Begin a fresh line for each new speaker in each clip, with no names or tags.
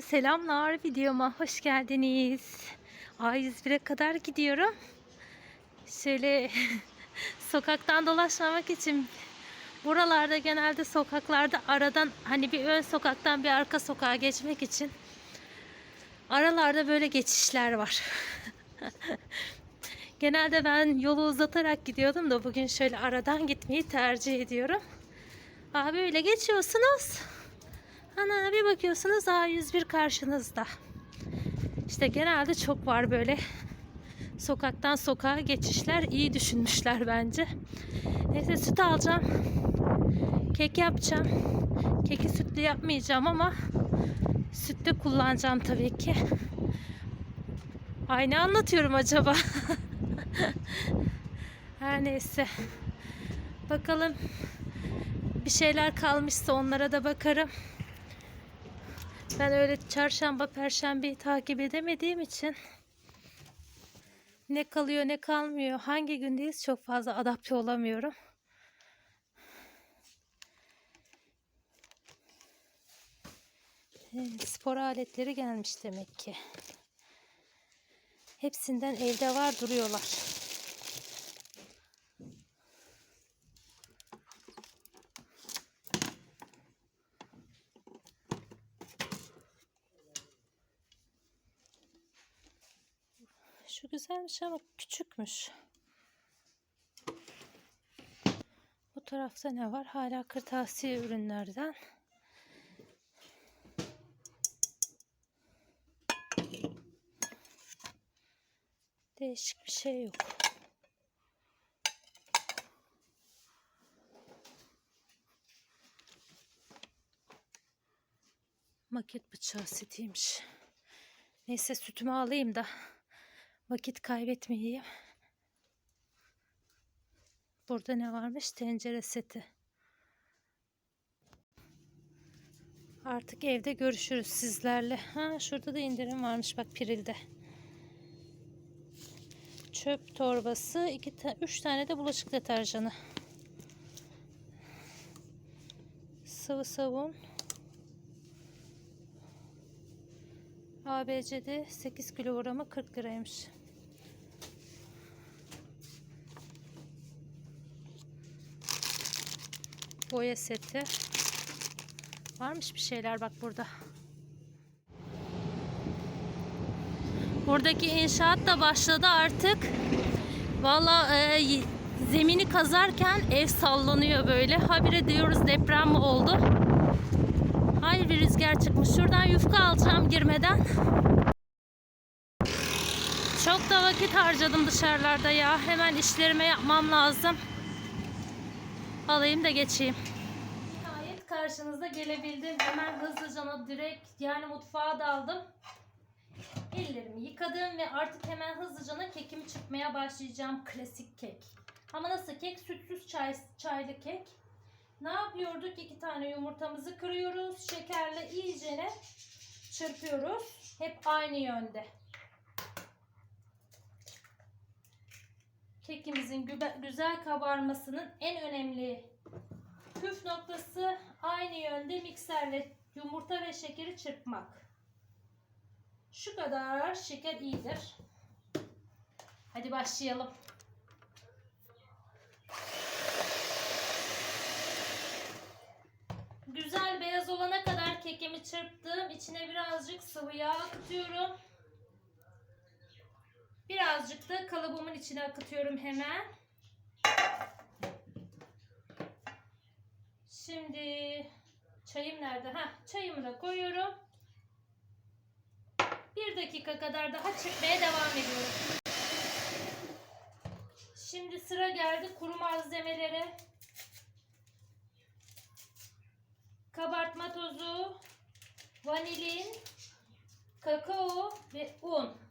Selamlar. Videoma hoş geldiniz. A101'e kadar gidiyorum. Şöyle sokaktan dolaşmamak için buralarda genelde sokaklarda aradan hani bir ön sokaktan bir arka sokağa geçmek için aralarda böyle geçişler var. Genelde ben yolu uzatarak gidiyordum da bugün şöyle aradan gitmeyi tercih ediyorum. Abi öyle geçiyorsunuz. Ana bir bakıyorsunuz A101 karşınızda. İşte genelde çok var böyle sokaktan sokağa geçişler iyi düşünmüşler bence. Neyse süt alacağım. Kek yapacağım. Keki sütlü yapmayacağım ama sütlü kullanacağım tabii ki. Ay ne anlatıyorum acaba? Her neyse. Bakalım bir şeyler kalmışsa onlara da bakarım. Ben öyle çarşamba, perşembeyi takip edemediğim için ne kalıyor ne kalmıyor, hangi gündeyiz çok fazla adapte olamıyorum. Spor aletleri gelmiş demek ki. Hepsinden elde var duruyorlar. Şu güzelmiş ama küçükmüş. Bu tarafta ne var? Hala kırtasiye ürünlerden. Değişik bir şey yok. Maket bıçağı setiymiş. Neyse sütümü alayım da vakit kaybetmeyeyim. Burada ne varmış? Tencere seti. Artık evde görüşürüz sizlerle. Ha şurada da indirim varmış bak Piril'de. Çöp torbası, iki ta üç tane de bulaşık deterjanı. Sıvı sabun. ABC'de 8 kilogramı 40 liraymış. Boya seti. Varmış bir şeyler bak burada. Buradaki inşaat da başladı artık. Valla e, zemini kazarken ev sallanıyor böyle. Habire diyoruz deprem mi oldu? Hayır bir rüzgar çıkmış. Şuradan yufka alacağım girmeden. Çok da vakit harcadım dışarılarda ya. Hemen işlerime yapmam lazım. Alayım da geçeyim. Nihayet karşınıza gelebildim. Hemen hızlıca direkt yani mutfağa daldım. Ellerimi yıkadım ve artık hemen hızlıca kekimi çıkmaya başlayacağım. Klasik kek. Ama nasıl kek? Sütsüz çay, çaylı kek. Ne yapıyorduk? İki tane yumurtamızı kırıyoruz. Şekerle iyicene çırpıyoruz. Hep aynı yönde. Kekimizin güzel kabarmasının en önemli püf noktası aynı yönde mikserle yumurta ve şekeri çırpmak. Şu kadar şeker iyidir. Hadi başlayalım. Güzel beyaz olana kadar kekimi çırptım. İçine birazcık sıvı yağ akıtıyorum. Birazcık da kalıbımın içine akıtıyorum hemen. Şimdi çayım nerede? Ha, çayımı da koyuyorum. Bir dakika kadar daha çırpmaya devam ediyorum. Şimdi sıra geldi kuru malzemelere. Kabartma tozu, vanilin, kakao ve un.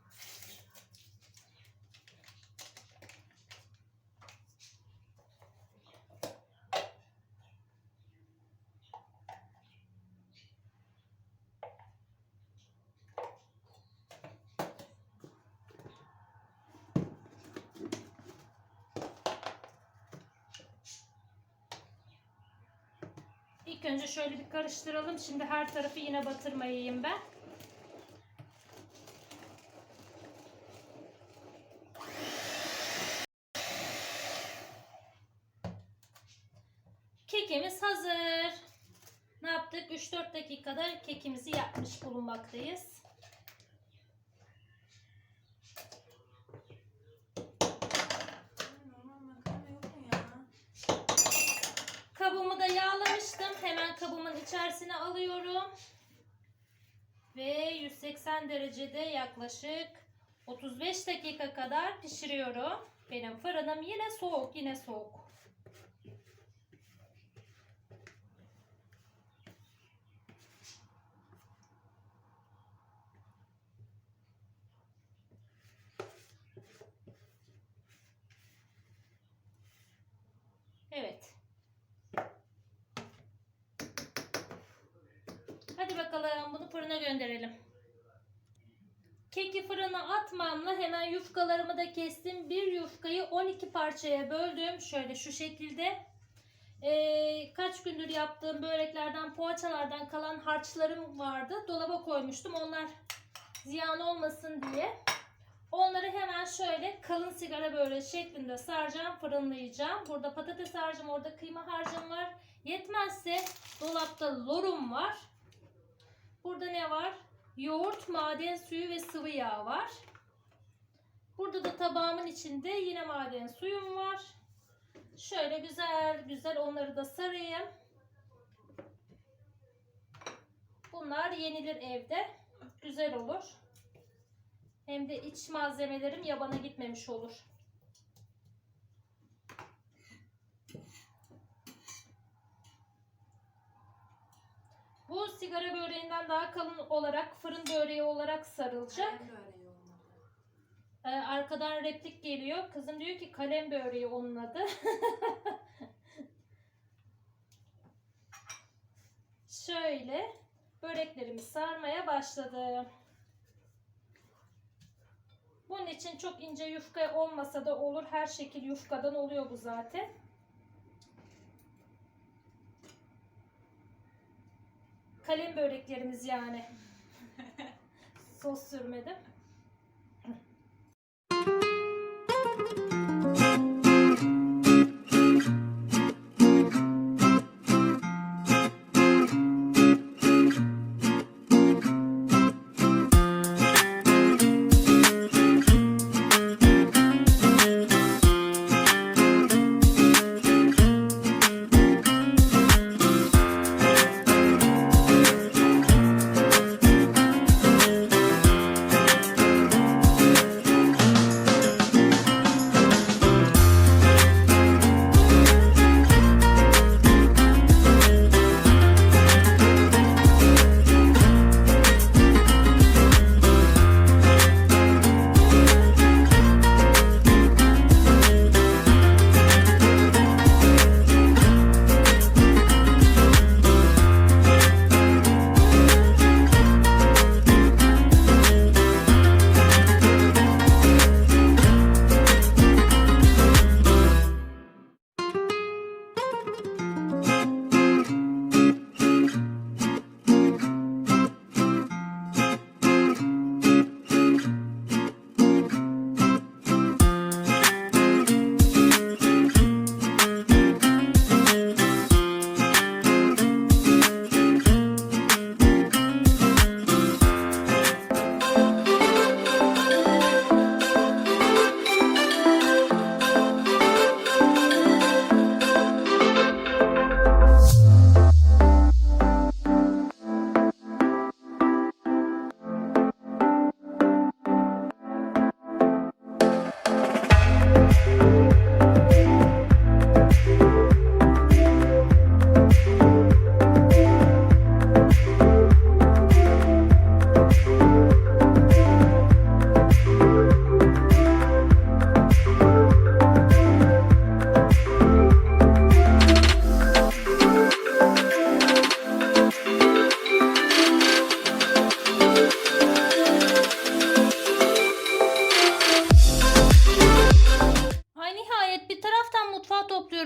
İlk önce şöyle bir karıştıralım. Şimdi her tarafı yine batırmayayım ben. Kekimiz hazır. Ne yaptık? 3-4 dakikada kekimizi yapmış bulunmaktayız. Alıyorum. Ve 180 derecede yaklaşık 35 dakika kadar pişiriyorum. Benim fırınım yine soğuk, yine soğuk. Evet. Hadi fırına gönderelim. Keki fırına atmamla hemen yufkalarımı da kestim. Bir yufkayı 12 parçaya böldüm. Şöyle şu şekilde. Ee, kaç gündür yaptığım böreklerden, poğaçalardan kalan harçlarım vardı. Dolaba koymuştum. Onlar ziyan olmasın diye. Onları hemen şöyle kalın sigara böyle şeklinde saracağım, fırınlayacağım. Burada patates harcım, orada kıyma harcım var. Yetmezse dolapta lorum var. Burada ne var? Yoğurt, maden suyu ve sıvı yağ var. Burada da tabağımın içinde yine maden suyum var. Şöyle güzel güzel onları da sarayım. Bunlar yenilir evde. Güzel olur. Hem de iç malzemelerim yabana gitmemiş olur. Bu sigara böreğinden daha kalın olarak fırın böreği olarak sarılacak.
Kalem böreği olmadı.
Ee, arkadan replik geliyor. Kızım diyor ki kalem böreği onun adı. Şöyle böreklerimi sarmaya başladım. Bunun için çok ince yufka olmasa da olur. Her şekil yufkadan oluyor bu zaten. Kalem böreklerimiz yani. Sos sürmedim.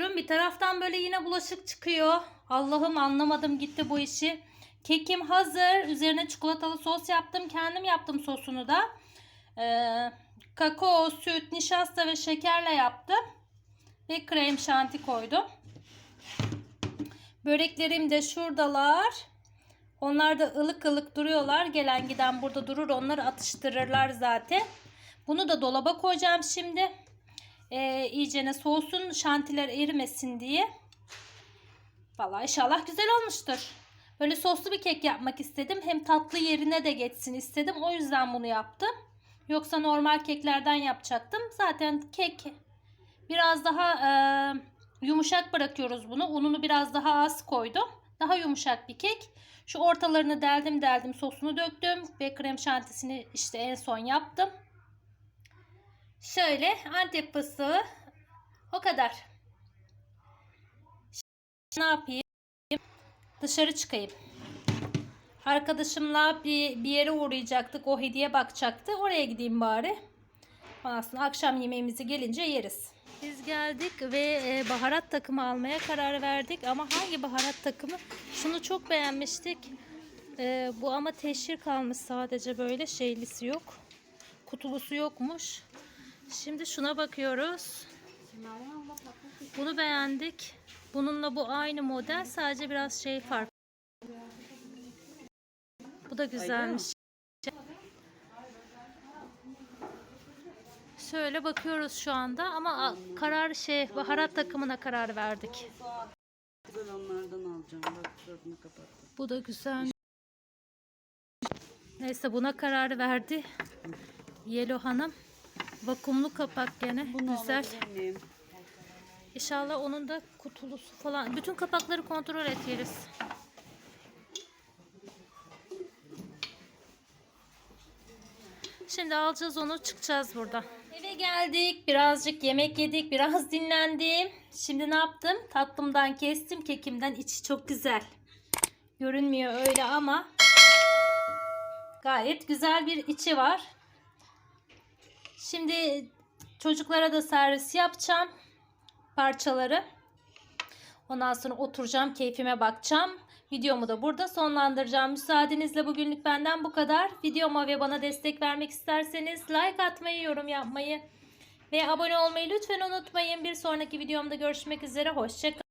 Topluyorum. Bir taraftan böyle yine bulaşık çıkıyor. Allah'ım anlamadım gitti bu işi. Kekim hazır. Üzerine çikolatalı sos yaptım. Kendim yaptım sosunu da. Ee, kakao, süt, nişasta ve şekerle yaptım. Ve krem şanti koydum. Böreklerim de şuradalar. Onlar da ılık ılık duruyorlar. Gelen giden burada durur. Onları atıştırırlar zaten. Bunu da dolaba koyacağım şimdi. Ee, iyicene soğusun. Şantiler erimesin diye. Vallahi inşallah güzel olmuştur. Böyle soslu bir kek yapmak istedim. Hem tatlı yerine de geçsin istedim. O yüzden bunu yaptım. Yoksa normal keklerden yapacaktım. Zaten kek biraz daha e, yumuşak bırakıyoruz bunu. Ununu biraz daha az koydum. Daha yumuşak bir kek. Şu ortalarını deldim deldim sosunu döktüm. Ve krem şantisini işte en son yaptım. Şöyle antep fıstığı. O kadar. Ne yapayım? Dışarı çıkayım. Arkadaşımla bir, bir yere uğrayacaktık. O hediye bakacaktı. Oraya gideyim bari. Sonra akşam yemeğimizi gelince yeriz. Biz geldik ve e, baharat takımı almaya karar verdik. Ama hangi baharat takımı? Şunu çok beğenmiştik. E, bu ama teşhir kalmış sadece böyle şeylisi yok. Kutulusu yokmuş. Şimdi şuna bakıyoruz. Bunu beğendik. Bununla bu aynı model sadece biraz şey farklı. Bu da güzelmiş. Şöyle bakıyoruz şu anda ama karar şey baharat takımına karar verdik.
Güzel onlardan alacağım. Bak kapattım.
Bu da güzel. Neyse buna karar verdi. Yelo Hanım. Vakumlu kapak gene.
Bunu
güzel.
miyim?
İnşallah onun da kutulusu falan. Bütün kapakları kontrol et. Şimdi alacağız onu çıkacağız buradan. Eve geldik. Birazcık yemek yedik. Biraz dinlendim. Şimdi ne yaptım? Tatlımdan kestim. Kekimden içi çok güzel. Görünmüyor öyle ama gayet güzel bir içi var. Şimdi çocuklara da servis yapacağım parçaları. Ondan sonra oturacağım, keyfime bakacağım. Videomu da burada sonlandıracağım. Müsaadenizle bugünlük benden bu kadar. Videoma ve bana destek vermek isterseniz like atmayı, yorum yapmayı ve abone olmayı lütfen unutmayın. Bir sonraki videomda görüşmek üzere. Hoşçakalın.